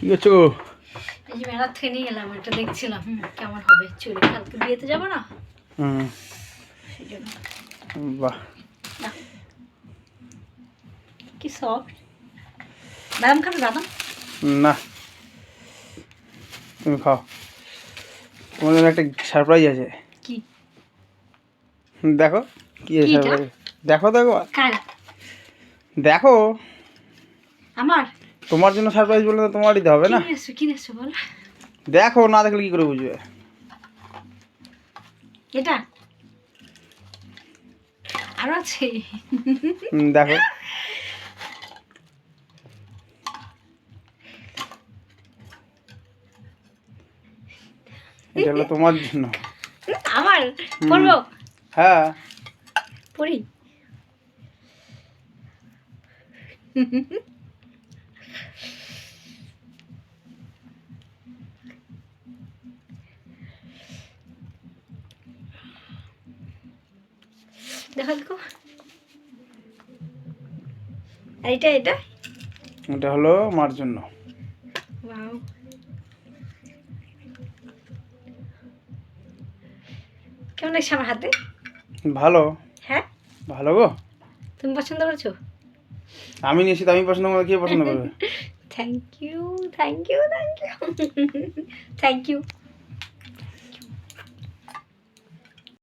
কি করছ? এই যে মেলার থেকে নিয়ে এলাম এটা দেখছিলাম। কেমন হবে? চুলে কালকে বিয়েতে যাব না? হুম। বাহ। কি সফট বাদাম খাবে বাদাম? না। তুমি খাও। তোমার জন্য একটা সারপ্রাইজ আছে। কি? দেখো কি সারপ্রাইজ দেখো দেখো। দেখো। আমার? তোমার জন্য সারপ্রাইজ বললে তো তোমারই দিতে হবে না। বল। দেখো না দেখলে কি করে বুঝবে? এটা? আরও আছে? দেখো। এটা হলো তোমার জন্য। আমার? পড়ব হ্যাঁ। পড়ি। দেখো দেখো আর এটা এটা? এটা হলো মার জন্য। ওয়াও। কেমন লাগছে আমার হাতে? ভালো। হ্যাঁ? ভালো গো। তুমি পছন্দ করছ? আমি নিয়েছি আমি পছন্দ করে কে পছন্দ করবে? Thank you thank you thank you thank you